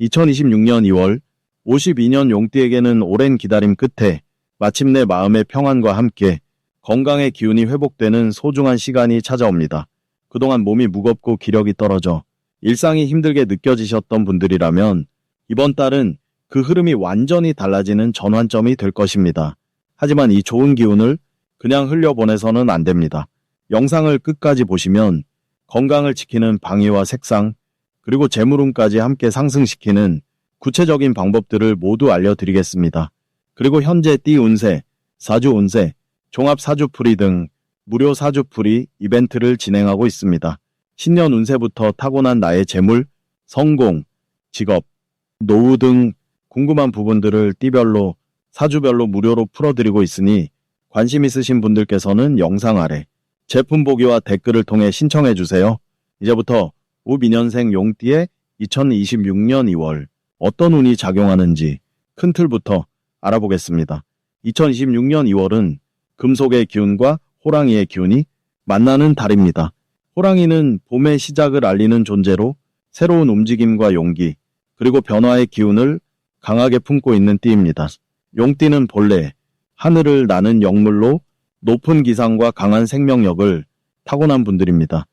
2026년 2월 52년 용띠에게는 오랜 기다림 끝에 마침내 마음의 평안과 함께 건강의 기운이 회복되는 소중한 시간이 찾아옵니다. 그동안 몸이 무겁고 기력이 떨어져 일상이 힘들게 느껴지셨던 분들이라면 이번 달은 그 흐름이 완전히 달라지는 전환점이 될 것입니다. 하지만 이 좋은 기운을 그냥 흘려보내서는 안 됩니다. 영상을 끝까지 보시면 건강을 지키는 방위와 색상, 그리고 재물운까지 함께 상승시키는 구체적인 방법들을 모두 알려드리겠습니다. 그리고 현재 띠 운세, 사주 운세, 종합 사주풀이 등 무료 사주풀이 이벤트를 진행하고 있습니다. 신년 운세부터 타고난 나의 재물, 성공, 직업, 노후 등 궁금한 부분들을 띠별로 사주별로 무료로 풀어드리고 있으니 관심 있으신 분들께서는 영상 아래 제품 보기와 댓글을 통해 신청해 주세요. 이제부터 우민년생 용띠의 2026년 2월 어떤 운이 작용하는지 큰 틀부터 알아보겠습니다. 2026년 2월은 금속의 기운과 호랑이의 기운이 만나는 달입니다. 호랑이는 봄의 시작을 알리는 존재로 새로운 움직임과 용기, 그리고 변화의 기운을 강하게 품고 있는 띠입니다. 용띠는 본래 하늘을 나는 영물로 높은 기상과 강한 생명력을 타고난 분들입니다.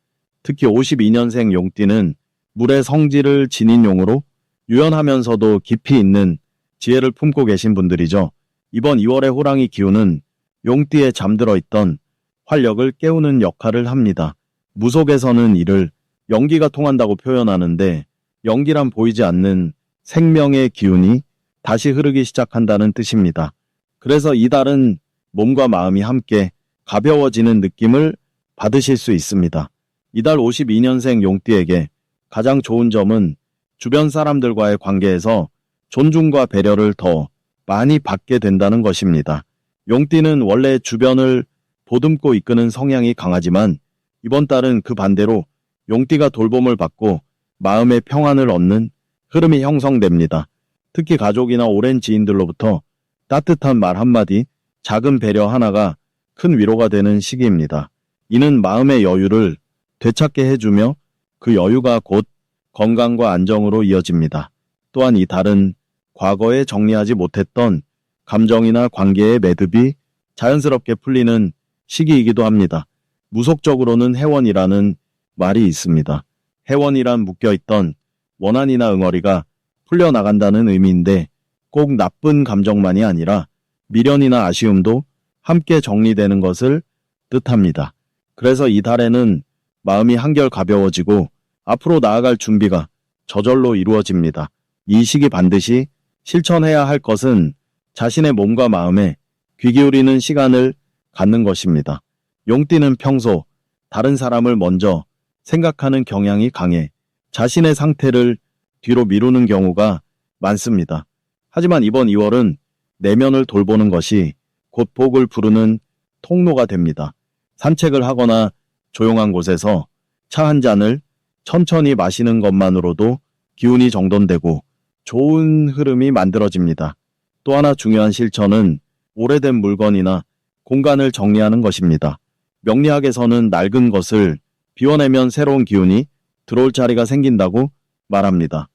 특히 52년생 용띠는 물의 성질을 지닌 용으로 유연하면서도 깊이 있는 지혜를 품고 계신 분들이죠. 이번 2월의 호랑이 기운은 용띠에 잠들어 있던 활력을 깨우는 역할을 합니다. 무속에서는 이를 연기가 통한다고 표현하는데 연기란 보이지 않는 생명의 기운이 다시 흐르기 시작한다는 뜻입니다. 그래서 이달은 몸과 마음이 함께 가벼워지는 느낌을 받으실 수 있습니다. 이달 52년생 용띠에게 가장 좋은 점은 주변 사람들과의 관계에서 존중과 배려를 더 많이 받게 된다는 것입니다. 용띠는 원래 주변을 보듬고 이끄는 성향이 강하지만 이번 달은 그 반대로 용띠가 돌봄을 받고 마음의 평안을 얻는 흐름이 형성됩니다. 특히 가족이나 오랜 지인들로부터 따뜻한 말 한마디, 작은 배려 하나가 큰 위로가 되는 시기입니다. 이는 마음의 여유를 되찾게 해주며 그 여유가 곧 건강과 안정으로 이어집니다. 또한 이 달은 과거에 정리하지 못했던 감정이나 관계의 매듭이 자연스럽게 풀리는 시기이기도 합니다. 무속적으로는 해원이라는 말이 있습니다. 해원이란 묶여있던 원한이나 응어리가 풀려나간다는 의미인데 꼭 나쁜 감정만이 아니라 미련이나 아쉬움도 함께 정리되는 것을 뜻합니다. 그래서 이 달에는 마음이 한결 가벼워지고 앞으로 나아갈 준비가 저절로 이루어집니다. 이 시기 반드시 실천해야 할 것은 자신의 몸과 마음에 귀 기울이는 시간을 갖는 것입니다. 용띠는 평소 다른 사람을 먼저 생각하는 경향이 강해 자신의 상태를 뒤로 미루는 경우가 많습니다. 하지만 이번 2월은 내면을 돌보는 것이 곧 복을 부르는 통로가 됩니다. 산책을 하거나 조용한 곳에서 차 한 잔을 천천히 마시는 것만으로도 기운이 정돈되고 좋은 흐름이 만들어집니다. 또 하나 중요한 실천은 오래된 물건이나 공간을 정리하는 것입니다. 명리학에서는 낡은 것을 비워내면 새로운 기운이 들어올 자리가 생긴다고 말합니다.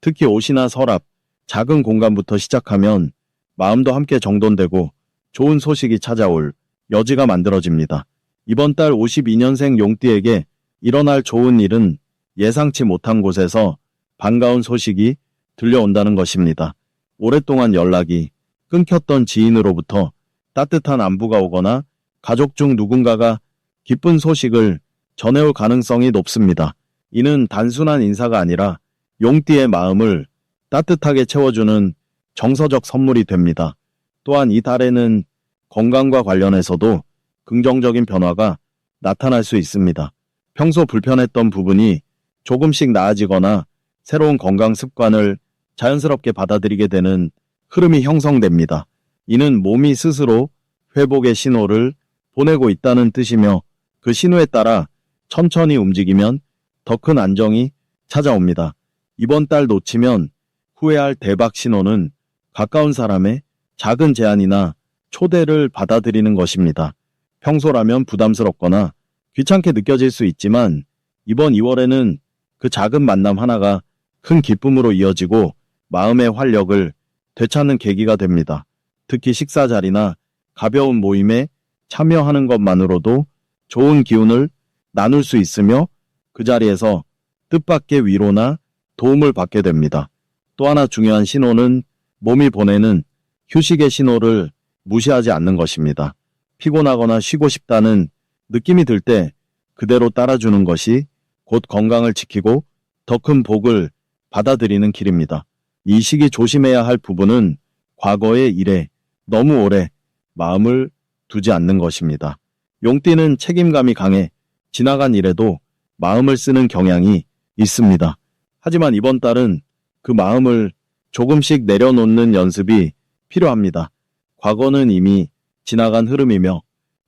특히 옷이나 서랍, 작은 공간부터 시작하면 마음도 함께 정돈되고 좋은 소식이 찾아올 여지가 만들어집니다. 이번 달 52년생 용띠에게 일어날 좋은 일은 예상치 못한 곳에서 반가운 소식이 들려온다는 것입니다. 오랫동안 연락이 끊겼던 지인으로부터 따뜻한 안부가 오거나 가족 중 누군가가 기쁜 소식을 전해올 가능성이 높습니다. 이는 단순한 인사가 아니라 용띠의 마음을 따뜻하게 채워주는 정서적 선물이 됩니다. 또한 이 달에는 건강과 관련해서도 긍정적인 변화가 나타날 수 있습니다. 평소 불편했던 부분이 조금씩 나아지거나 새로운 건강 습관을 자연스럽게 받아들이게 되는 흐름이 형성됩니다. 이는 몸이 스스로 회복의 신호를 보내고 있다는 뜻이며 그 신호에 따라 천천히 움직이면 더 큰 안정이 찾아옵니다. 이번 달 놓치면 후회할 대박 신호는 가까운 사람의 작은 제안이나 초대를 받아들이는 것입니다. 평소라면 부담스럽거나 귀찮게 느껴질 수 있지만 이번 2월에는 그 작은 만남 하나가 큰 기쁨으로 이어지고 마음의 활력을 되찾는 계기가 됩니다. 특히 식사 자리나 가벼운 모임에 참여하는 것만으로도 좋은 기운을 나눌 수 있으며 그 자리에서 뜻밖의 위로나 도움을 받게 됩니다. 또 하나 중요한 신호는 몸이 보내는 휴식의 신호를 무시하지 않는 것입니다. 피곤하거나 쉬고 싶다는 느낌이 들 때 그대로 따라주는 것이 곧 건강을 지키고 더 큰 복을 받아들이는 길입니다. 이 시기 조심해야 할 부분은 과거의 일에 너무 오래 마음을 두지 않는 것입니다. 용띠는 책임감이 강해 지나간 일에도 마음을 쓰는 경향이 있습니다. 하지만 이번 달은 그 마음을 조금씩 내려놓는 연습이 필요합니다. 과거는 이미 지나간 흐름이며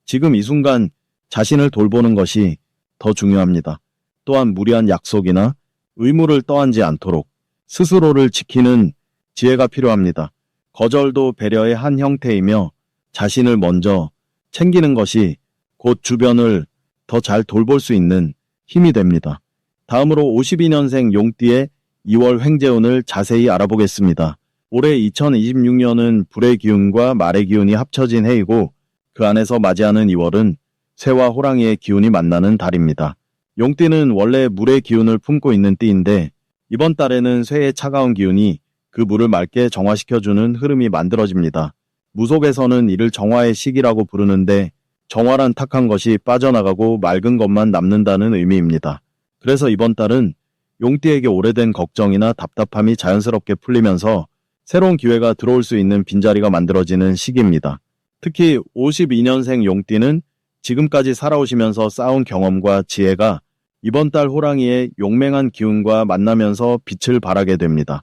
지금 이 순간 자신을 돌보는 것이 더 중요합니다. 또한 무리한 약속이나 의무를 떠안지 않도록 스스로를 지키는 지혜가 필요합니다. 거절도 배려의 한 형태이며 자신을 먼저 챙기는 것이 곧 주변을 더 잘 돌볼 수 있는 힘이 됩니다. 다음으로 52년생 용띠의 2월 횡재운을 자세히 알아보겠습니다. 올해 2026년은 불의 기운과 말의 기운이 합쳐진 해이고 그 안에서 맞이하는 2월은 새와 호랑이의 기운이 만나는 달입니다. 용띠는 원래 물의 기운을 품고 있는 띠인데 이번 달에는 쇠의 차가운 기운이 그 물을 맑게 정화시켜주는 흐름이 만들어집니다. 무속에서는 이를 정화의 시기라고 부르는데 정화란 탁한 것이 빠져나가고 맑은 것만 남는다는 의미입니다. 그래서 이번 달은 용띠에게 오래된 걱정이나 답답함이 자연스럽게 풀리면서 새로운 기회가 들어올 수 있는 빈자리가 만들어지는 시기입니다. 특히 52년생 용띠는 지금까지 살아오시면서 쌓은 경험과 지혜가 이번 달 호랑이의 용맹한 기운과 만나면서 빛을 발하게 됩니다.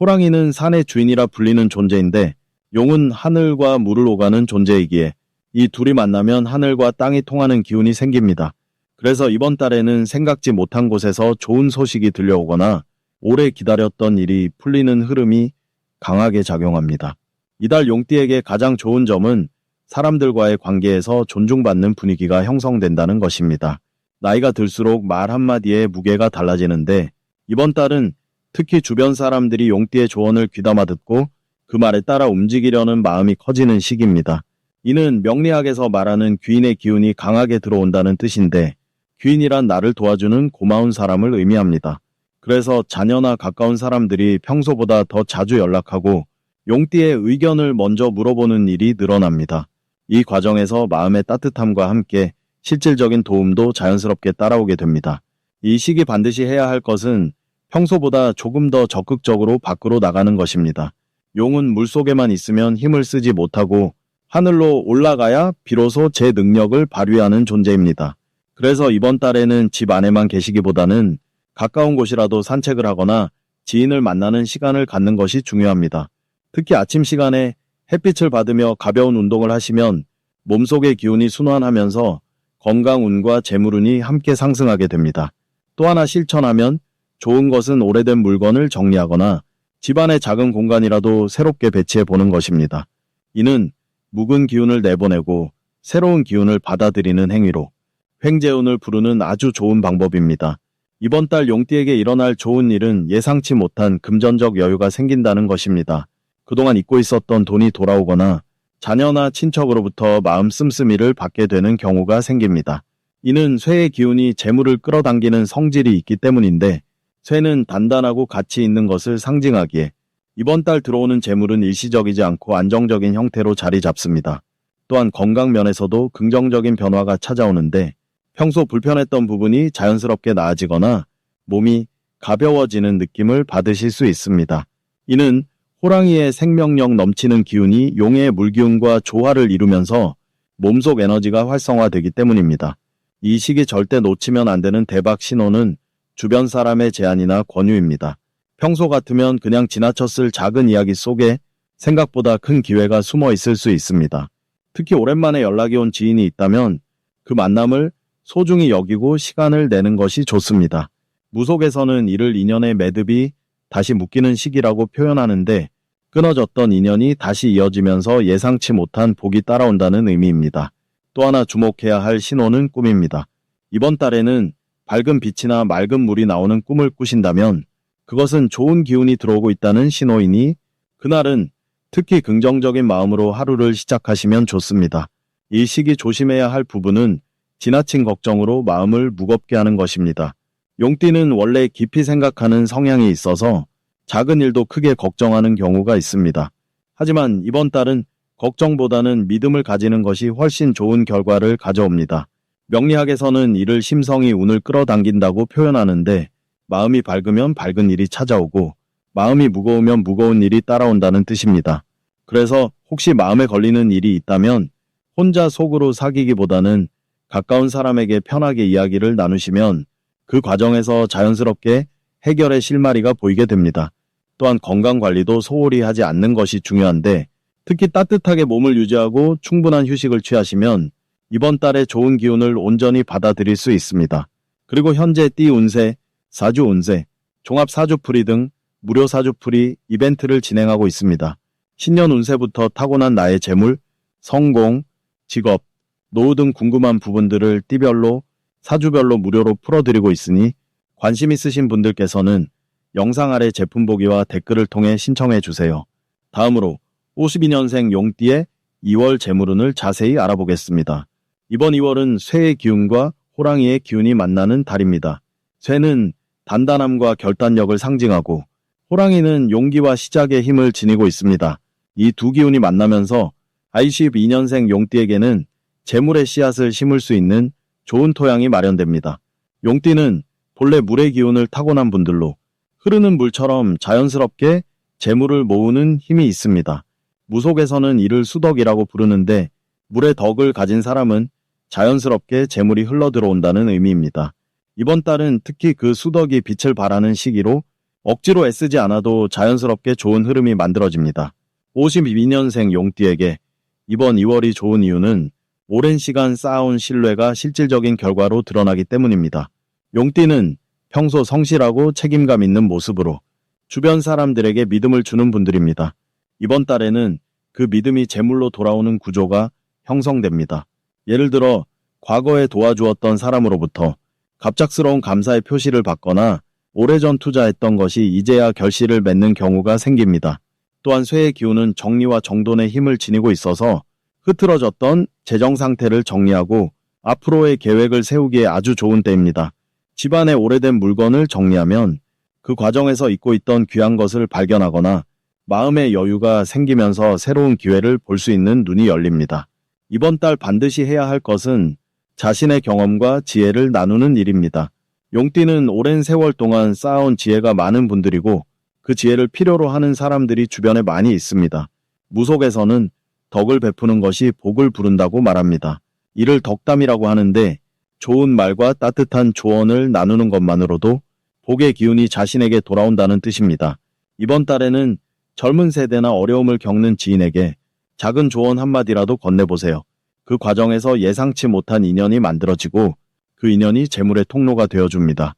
호랑이는 산의 주인이라 불리는 존재인데 용은 하늘과 물을 오가는 존재이기에 이 둘이 만나면 하늘과 땅이 통하는 기운이 생깁니다. 그래서 이번 달에는 생각지 못한 곳에서 좋은 소식이 들려오거나 오래 기다렸던 일이 풀리는 흐름이 강하게 작용합니다. 이달 용띠에게 가장 좋은 점은 사람들과의 관계에서 존중받는 분위기가 형성된다는 것입니다. 나이가 들수록 말 한마디에 무게가 달라지는데 이번 달은 특히 주변 사람들이 용띠의 조언을 귀담아 듣고 그 말에 따라 움직이려는 마음이 커지는 시기입니다. 이는 명리학에서 말하는 귀인의 기운이 강하게 들어온다는 뜻인데 귀인이란 나를 도와주는 고마운 사람을 의미합니다. 그래서 자녀나 가까운 사람들이 평소보다 더 자주 연락하고 용띠의 의견을 먼저 물어보는 일이 늘어납니다. 이 과정에서 마음의 따뜻함과 함께 실질적인 도움도 자연스럽게 따라오게 됩니다. 이 시기 반드시 해야 할 것은 평소보다 조금 더 적극적으로 밖으로 나가는 것입니다. 용은 물속에만 있으면 힘을 쓰지 못하고 하늘로 올라가야 비로소 제 능력을 발휘하는 존재입니다. 그래서 이번 달에는 집 안에만 계시기보다는 가까운 곳이라도 산책을 하거나 지인을 만나는 시간을 갖는 것이 중요합니다. 특히 아침 시간에 햇빛을 받으며 가벼운 운동을 하시면 몸속의 기운이 순환하면서 건강운과 재물운이 함께 상승하게 됩니다. 또 하나 실천하면 좋은 것은 오래된 물건을 정리하거나 집안의 작은 공간이라도 새롭게 배치해 보는 것입니다. 이는 묵은 기운을 내보내고 새로운 기운을 받아들이는 행위로 횡재운을 부르는 아주 좋은 방법입니다. 이번 달 용띠에게 일어날 좋은 일은 예상치 못한 금전적 여유가 생긴다는 것입니다. 그동안 잊고 있었던 돈이 돌아오거나 자녀나 친척으로부터 마음 씀씀이를 받게 되는 경우가 생깁니다. 이는 쇠의 기운이 재물을 끌어당기는 성질이 있기 때문인데 쇠는 단단하고 가치 있는 것을 상징하기에 이번 달 들어오는 재물은 일시적이지 않고 안정적인 형태로 자리 잡습니다. 또한 건강 면에서도 긍정적인 변화가 찾아오는데 평소 불편했던 부분이 자연스럽게 나아지거나 몸이 가벼워지는 느낌을 받으실 수 있습니다. 이는 호랑이의 생명력 넘치는 기운이 용의 물기운과 조화를 이루면서 몸속 에너지가 활성화되기 때문입니다. 이 시기 절대 놓치면 안 되는 대박 신호는 주변 사람의 제안이나 권유입니다. 평소 같으면 그냥 지나쳤을 작은 이야기 속에 생각보다 큰 기회가 숨어 있을 수 있습니다. 특히 오랜만에 연락이 온 지인이 있다면 그 만남을 소중히 여기고 시간을 내는 것이 좋습니다. 무속에서는 이를 인연의 매듭이 다시 묶이는 시기라고 표현하는데 끊어졌던 인연이 다시 이어지면서 예상치 못한 복이 따라온다는 의미입니다. 또 하나 주목해야 할 신호는 꿈입니다. 이번 달에는 밝은 빛이나 맑은 물이 나오는 꿈을 꾸신다면 그것은 좋은 기운이 들어오고 있다는 신호이니 그날은 특히 긍정적인 마음으로 하루를 시작하시면 좋습니다. 이 시기 조심해야 할 부분은 지나친 걱정으로 마음을 무겁게 하는 것입니다. 용띠는 원래 깊이 생각하는 성향이 있어서 작은 일도 크게 걱정하는 경우가 있습니다. 하지만 이번 달은 걱정보다는 믿음을 가지는 것이 훨씬 좋은 결과를 가져옵니다. 명리학에서는 이를 심성이 운을 끌어당긴다고 표현하는데 마음이 밝으면 밝은 일이 찾아오고 마음이 무거우면 무거운 일이 따라온다는 뜻입니다. 그래서 혹시 마음에 걸리는 일이 있다면 혼자 속으로 사귀기보다는 가까운 사람에게 편하게 이야기를 나누시면 그 과정에서 자연스럽게 해결의 실마리가 보이게 됩니다. 또한 건강 관리도 소홀히 하지 않는 것이 중요한데 특히 따뜻하게 몸을 유지하고 충분한 휴식을 취하시면 이번 달에 좋은 기운을 온전히 받아들일 수 있습니다. 그리고 현재 띠 운세, 사주 운세, 종합 사주풀이 등 무료 사주풀이 이벤트를 진행하고 있습니다. 신년 운세부터 타고난 나의 재물, 성공, 직업, 노후 등 궁금한 부분들을 띠별로 사주별로 무료로 풀어드리고 있으니 관심 있으신 분들께서는 영상 아래 제품 보기와 댓글을 통해 신청해 주세요. 다음으로 52년생 용띠의 2월 재물운을 자세히 알아보겠습니다. 이번 2월은 쇠의 기운과 호랑이의 기운이 만나는 달입니다. 쇠는 단단함과 결단력을 상징하고 호랑이는 용기와 시작의 힘을 지니고 있습니다. 이 두 기운이 만나면서 ICU2년생 용띠에게는 재물의 씨앗을 심을 수 있는 좋은 토양이 마련됩니다. 용띠는 본래 물의 기운을 타고난 분들로 흐르는 물처럼 자연스럽게 재물을 모으는 힘이 있습니다. 무속에서는 이를 수덕이라고 부르는데 물의 덕을 가진 사람은 자연스럽게 재물이 흘러 들어온다는 의미입니다. 이번 달은 특히 그 수덕이 빛을 발하는 시기로 억지로 애쓰지 않아도 자연스럽게 좋은 흐름이 만들어집니다. 52년생 용띠에게 이번 2월이 좋은 이유는 오랜 시간 쌓아온 신뢰가 실질적인 결과로 드러나기 때문입니다. 용띠는 평소 성실하고 책임감 있는 모습으로 주변 사람들에게 믿음을 주는 분들입니다. 이번 달에는 그 믿음이 제물로 돌아오는 구조가 형성됩니다. 예를 들어 과거에 도와주었던 사람으로부터 갑작스러운 감사의 표시를 받거나 오래전 투자했던 것이 이제야 결실을 맺는 경우가 생깁니다. 또한 쇠의 기운은 정리와 정돈의 힘을 지니고 있어서 흐트러졌던 재정 상태를 정리하고 앞으로의 계획을 세우기에 아주 좋은 때입니다. 집안에 오래된 물건을 정리하면 그 과정에서 잊고 있던 귀한 것을 발견하거나 마음의 여유가 생기면서 새로운 기회를 볼 수 있는 눈이 열립니다. 이번 달 반드시 해야 할 것은 자신의 경험과 지혜를 나누는 일입니다. 용띠는 오랜 세월 동안 쌓아온 지혜가 많은 분들이고 그 지혜를 필요로 하는 사람들이 주변에 많이 있습니다. 무속에서는 덕을 베푸는 것이 복을 부른다고 말합니다. 이를 덕담이라고 하는데 좋은 말과 따뜻한 조언을 나누는 것만으로도 복의 기운이 자신에게 돌아온다는 뜻입니다. 이번 달에는 젊은 세대나 어려움을 겪는 지인에게 작은 조언 한마디라도 건네보세요. 그 과정에서 예상치 못한 인연이 만들어지고 그 인연이 재물의 통로가 되어줍니다.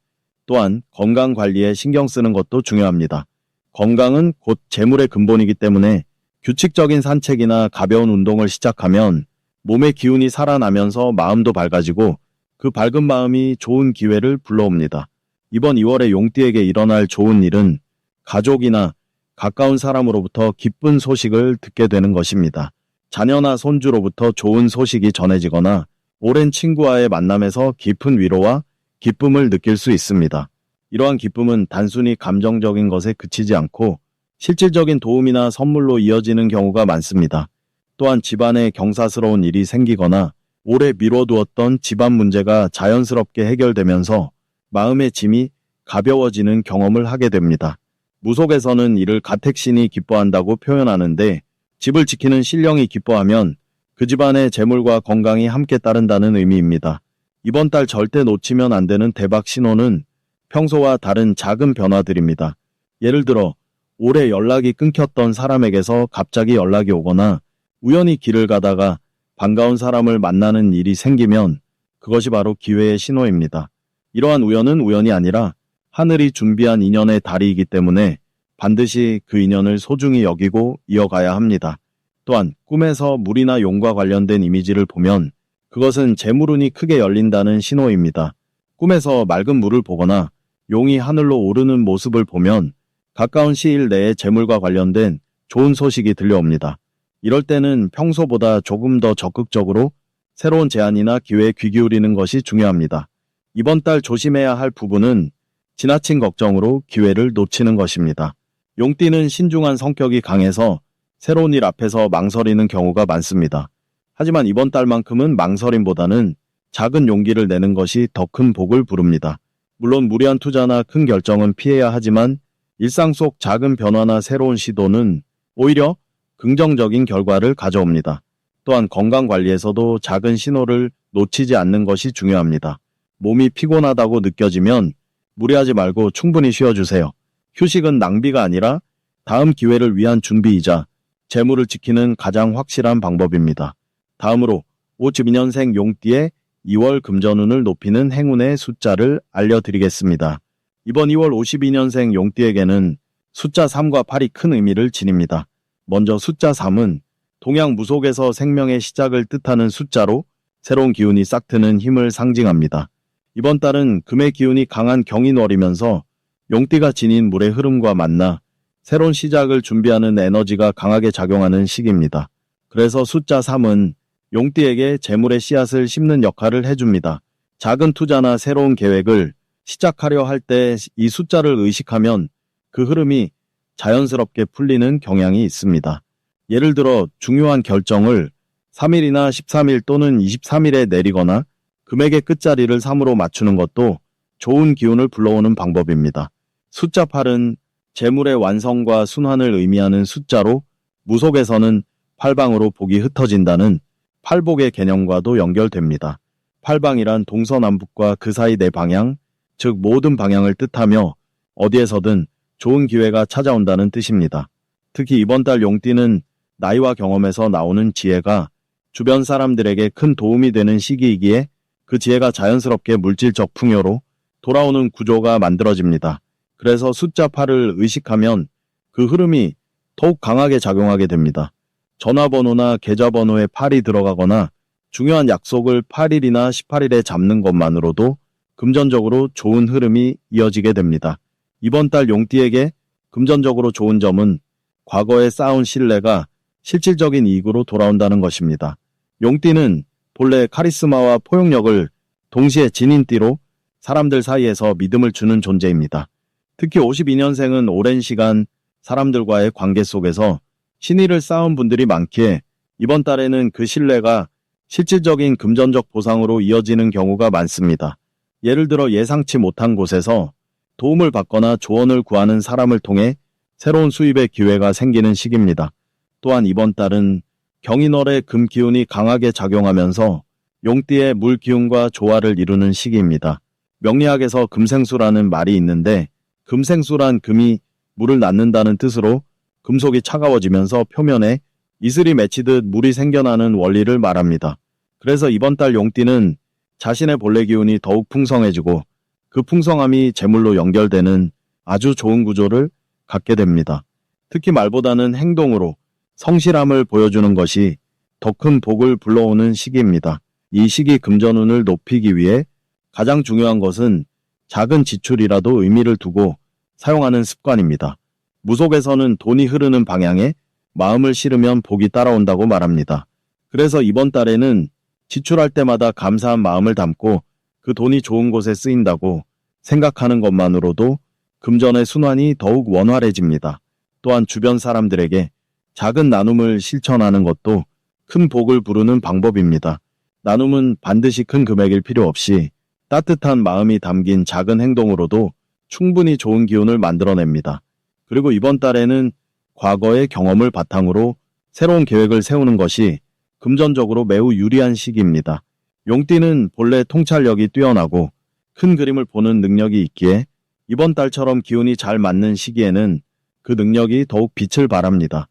또한 건강 관리에 신경 쓰는 것도 중요합니다. 건강은 곧 재물의 근본이기 때문에 규칙적인 산책이나 가벼운 운동을 시작하면 몸의 기운이 살아나면서 마음도 밝아지고 그 밝은 마음이 좋은 기회를 불러옵니다. 이번 2월에 용띠에게 일어날 좋은 일은 가족이나 가까운 사람으로부터 기쁜 소식을 듣게 되는 것입니다. 자녀나 손주로부터 좋은 소식이 전해지거나 오랜 친구와의 만남에서 깊은 위로와 기쁨을 느낄 수 있습니다. 이러한 기쁨은 단순히 감정적인 것에 그치지 않고 실질적인 도움이나 선물로 이어지는 경우가 많습니다. 또한 집안에 경사스러운 일이 생기거나 오래 미뤄두었던 집안 문제가 자연스럽게 해결되면서 마음의 짐이 가벼워지는 경험을 하게 됩니다. 무속에서는 이를 가택신이 기뻐한다고 표현하는데 집을 지키는 신령이 기뻐하면 그 집안의 재물과 건강이 함께 따른다는 의미입니다. 이번 달 절대 놓치면 안 되는 대박 신호는 평소와 다른 작은 변화들입니다. 예를 들어 오래 연락이 끊겼던 사람에게서 갑자기 연락이 오거나 우연히 길을 가다가 반가운 사람을 만나는 일이 생기면 그것이 바로 기회의 신호입니다. 이러한 우연은 우연이 아니라 하늘이 준비한 인연의 달이기 때문에 반드시 그 인연을 소중히 여기고 이어가야 합니다. 또한 꿈에서 물이나 용과 관련된 이미지를 보면 그것은 재물운이 크게 열린다는 신호입니다. 꿈에서 맑은 물을 보거나 용이 하늘로 오르는 모습을 보면 가까운 시일 내에 재물과 관련된 좋은 소식이 들려옵니다. 이럴 때는 평소보다 조금 더 적극적으로 새로운 제안이나 기회에 귀 기울이는 것이 중요합니다. 이번 달 조심해야 할 부분은 지나친 걱정으로 기회를 놓치는 것입니다. 용띠는 신중한 성격이 강해서 새로운 일 앞에서 망설이는 경우가 많습니다. 하지만 이번 달만큼은 망설임보다는 작은 용기를 내는 것이 더 큰 복을 부릅니다. 물론 무리한 투자나 큰 결정은 피해야 하지만 일상 속 작은 변화나 새로운 시도는 오히려 긍정적인 결과를 가져옵니다. 또한 건강 관리에서도 작은 신호를 놓치지 않는 것이 중요합니다. 몸이 피곤하다고 느껴지면 무리하지 말고 충분히 쉬어주세요. 휴식은 낭비가 아니라 다음 기회를 위한 준비이자 재물을 지키는 가장 확실한 방법입니다. 다음으로 52년생 용띠의 2월 금전운을 높이는 행운의 숫자를 알려드리겠습니다. 이번 2월 52년생 용띠에게는 숫자 3과 8이 큰 의미를 지닙니다. 먼저 숫자 3은 동양 무속에서 생명의 시작을 뜻하는 숫자로 새로운 기운이 싹 트는 힘을 상징합니다. 이번 달은 금의 기운이 강한 경인월이면서 용띠가 지닌 물의 흐름과 만나 새로운 시작을 준비하는 에너지가 강하게 작용하는 시기입니다. 그래서 숫자 3은 용띠에게 재물의 씨앗을 심는 역할을 해줍니다. 작은 투자나 새로운 계획을 시작하려 할 때 이 숫자를 의식하면 그 흐름이 자연스럽게 풀리는 경향이 있습니다. 예를 들어 중요한 결정을 3일이나 13일 또는 23일에 내리거나 금액의 끝자리를 3으로 맞추는 것도 좋은 기운을 불러오는 방법입니다. 숫자 8은 재물의 완성과 순환을 의미하는 숫자로 무속에서는 팔방으로 복이 흩어진다는 팔복의 개념과도 연결됩니다. 팔방이란 동서남북과 그 사이 네 방향, 즉 모든 방향을 뜻하며 어디에서든 좋은 기회가 찾아온다는 뜻입니다. 특히 이번 달 용띠는 나이와 경험에서 나오는 지혜가 주변 사람들에게 큰 도움이 되는 시기이기에 그 지혜가 자연스럽게 물질적 풍요로 돌아오는 구조가 만들어집니다. 그래서 숫자 8을 의식하면 그 흐름이 더욱 강하게 작용하게 됩니다. 전화번호나 계좌번호에 8이 들어가거나 중요한 약속을 8일이나 18일에 잡는 것만으로도 금전적으로 좋은 흐름이 이어지게 됩니다. 이번 달 용띠에게 금전적으로 좋은 점은 과거에 쌓은 신뢰가 실질적인 이익으로 돌아온다는 것입니다. 용띠는 본래 카리스마와 포용력을 동시에 지닌 띠로 사람들 사이에서 믿음을 주는 존재입니다. 특히 52년생은 오랜 시간 사람들과의 관계 속에서 신의를 쌓은 분들이 많기에 이번 달에는 그 신뢰가 실질적인 금전적 보상으로 이어지는 경우가 많습니다. 예를 들어 예상치 못한 곳에서 도움을 받거나 조언을 구하는 사람을 통해 새로운 수입의 기회가 생기는 시기입니다. 또한 이번 달은 경인월의 금 기운이 강하게 작용하면서 용띠의 물 기운과 조화를 이루는 시기입니다. 명리학에서 금생수라는 말이 있는데 금생수란 금이 물을 낳는다는 뜻으로 금속이 차가워지면서 표면에 이슬이 맺히듯 물이 생겨나는 원리를 말합니다. 그래서 이번 달 용띠는 자신의 본래 기운이 더욱 풍성해지고 그 풍성함이 재물로 연결되는 아주 좋은 구조를 갖게 됩니다. 특히 말보다는 행동으로 성실함을 보여주는 것이 더 큰 복을 불러오는 시기입니다. 이 시기 금전운을 높이기 위해 가장 중요한 것은 작은 지출이라도 의미를 두고 사용하는 습관입니다. 무속에서는 돈이 흐르는 방향에 마음을 실으면 복이 따라온다고 말합니다. 그래서 이번 달에는 지출할 때마다 감사한 마음을 담고 그 돈이 좋은 곳에 쓰인다고 생각하는 것만으로도 금전의 순환이 더욱 원활해집니다. 또한 주변 사람들에게 작은 나눔을 실천하는 것도 큰 복을 부르는 방법입니다. 나눔은 반드시 큰 금액일 필요 없이 따뜻한 마음이 담긴 작은 행동으로도 충분히 좋은 기운을 만들어냅니다. 그리고 이번 달에는 과거의 경험을 바탕으로 새로운 계획을 세우는 것이 금전적으로 매우 유리한 시기입니다. 용띠는 본래 통찰력이 뛰어나고 큰 그림을 보는 능력이 있기에 이번 달처럼 기운이 잘 맞는 시기에는 그 능력이 더욱 빛을 발합니다.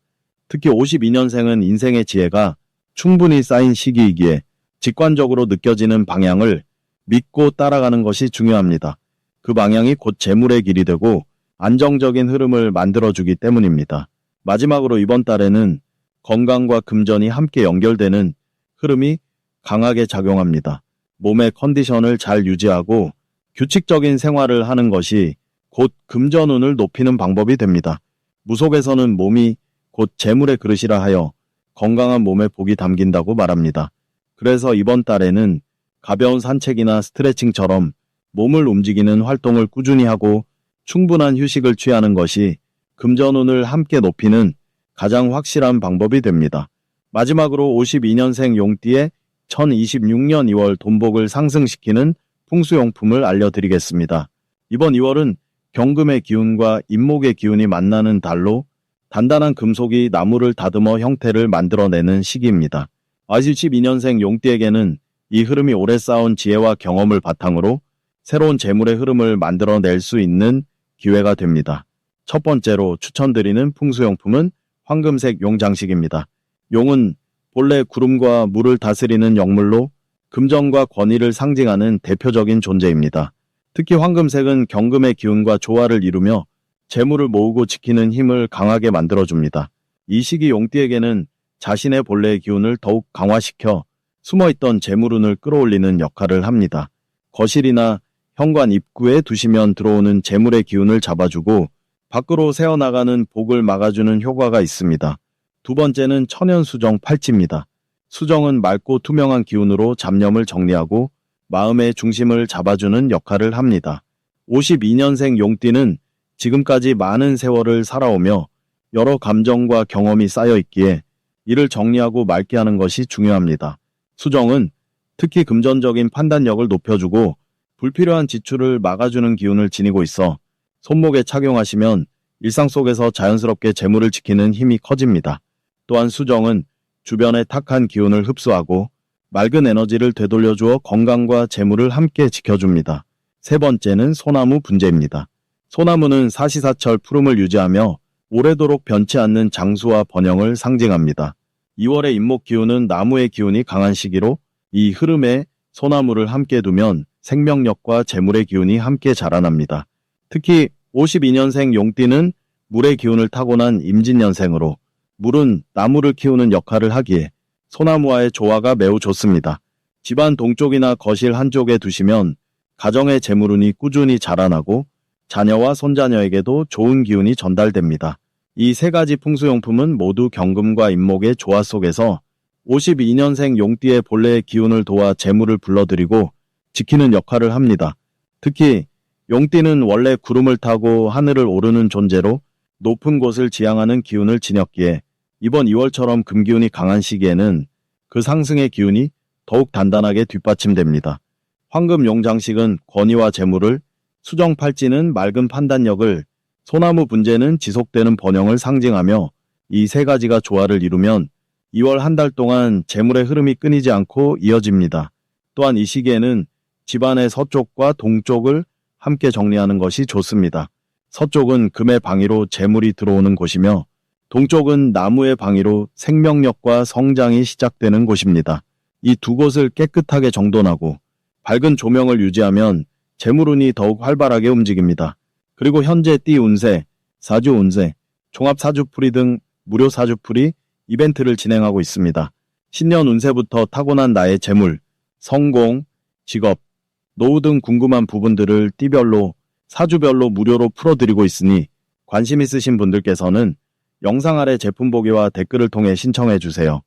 특히 52년생은 인생의 지혜가 충분히 쌓인 시기이기에 직관적으로 느껴지는 방향을 믿고 따라가는 것이 중요합니다. 그 방향이 곧 재물의 길이 되고 안정적인 흐름을 만들어주기 때문입니다. 마지막으로 이번 달에는 건강과 금전이 함께 연결되는 흐름이 강하게 작용합니다. 몸의 컨디션을 잘 유지하고 규칙적인 생활을 하는 것이 곧 금전운을 높이는 방법이 됩니다. 무속에서는 몸이 곧 재물의 그릇이라 하여 건강한 몸에 복이 담긴다고 말합니다. 그래서 이번 달에는 가벼운 산책이나 스트레칭처럼 몸을 움직이는 활동을 꾸준히 하고 충분한 휴식을 취하는 것이 금전운을 함께 높이는 가장 확실한 방법이 됩니다. 마지막으로 52년생 용띠의 2026년 2월 돈복을 상승시키는 풍수용품을 알려드리겠습니다. 이번 2월은 경금의 기운과 임목의 기운이 만나는 달로 단단한 금속이 나무를 다듬어 형태를 만들어내는 시기입니다. 52년생 용띠에게는 이 흐름이 오래 쌓은 지혜와 경험을 바탕으로 새로운 재물의 흐름을 만들어낼 수 있는 기회가 됩니다. 첫 번째로 추천드리는 풍수용품은 황금색 용 장식입니다. 용은 본래 구름과 물을 다스리는 영물로 금전과 권위를 상징하는 대표적인 존재입니다. 특히 황금색은 경금의 기운과 조화를 이루며 재물을 모으고 지키는 힘을 강하게 만들어줍니다. 이 시기 용띠에게는 자신의 본래의 기운을 더욱 강화시켜 숨어있던 재물운을 끌어올리는 역할을 합니다. 거실이나 현관 입구에 두시면 들어오는 재물의 기운을 잡아주고 밖으로 새어나가는 복을 막아주는 효과가 있습니다. 두 번째는 천연수정 팔찌입니다. 수정은 맑고 투명한 기운으로 잡념을 정리하고 마음의 중심을 잡아주는 역할을 합니다. 52년생 용띠는 지금까지 많은 세월을 살아오며 여러 감정과 경험이 쌓여 있기에 이를 정리하고 맑게 하는 것이 중요합니다. 수정은 특히 금전적인 판단력을 높여주고 불필요한 지출을 막아주는 기운을 지니고 있어 손목에 착용하시면 일상 속에서 자연스럽게 재물을 지키는 힘이 커집니다. 또한 수정은 주변의 탁한 기운을 흡수하고 맑은 에너지를 되돌려 주어 건강과 재물을 함께 지켜줍니다. 세 번째는 소나무 분재입니다. 소나무는 사시사철 푸름을 유지하며 오래도록 변치 않는 장수와 번영을 상징합니다. 2월의 임목 기운은 나무의 기운이 강한 시기로 이 흐름에 소나무를 함께 두면 생명력과 재물의 기운이 함께 자라납니다. 특히 52년생 용띠는 물의 기운을 타고난 임진년생으로 물은 나무를 키우는 역할을 하기에 소나무와의 조화가 매우 좋습니다. 집안 동쪽이나 거실 한쪽에 두시면 가정의 재물운이 꾸준히 자라나고 자녀와 손자녀에게도 좋은 기운이 전달됩니다. 이 세 가지 풍수용품은 모두 경금과 임목의 조화 속에서 52년생 용띠의 본래의 기운을 도와 재물을 불러들이고 지키는 역할을 합니다. 특히 용띠는 원래 구름을 타고 하늘을 오르는 존재로 높은 곳을 지향하는 기운을 지녔기에 이번 2월처럼 금기운이 강한 시기에는 그 상승의 기운이 더욱 단단하게 뒷받침됩니다. 황금 용장식은 권위와 재물을, 수정 팔찌는 맑은 판단력을, 소나무 분재는 지속되는 번영을 상징하며 이 세 가지가 조화를 이루면 2월 한 달 동안 재물의 흐름이 끊이지 않고 이어집니다. 또한 이 시기에는 집안의 서쪽과 동쪽을 함께 정리하는 것이 좋습니다. 서쪽은 금의 방위로 재물이 들어오는 곳이며 동쪽은 나무의 방위로 생명력과 성장이 시작되는 곳입니다. 이 두 곳을 깨끗하게 정돈하고 밝은 조명을 유지하면 재물운이 더욱 활발하게 움직입니다. 그리고 현재 띠 운세, 사주 운세, 종합 사주풀이 등 무료 사주풀이 이벤트를 진행하고 있습니다. 신년 운세부터 타고난 나의 재물, 성공, 직업, 노후 등 궁금한 부분들을 띠별로 사주별로 무료로 풀어드리고 있으니 관심 있으신 분들께서는 영상 아래 제품 보기와 댓글을 통해 신청해 주세요.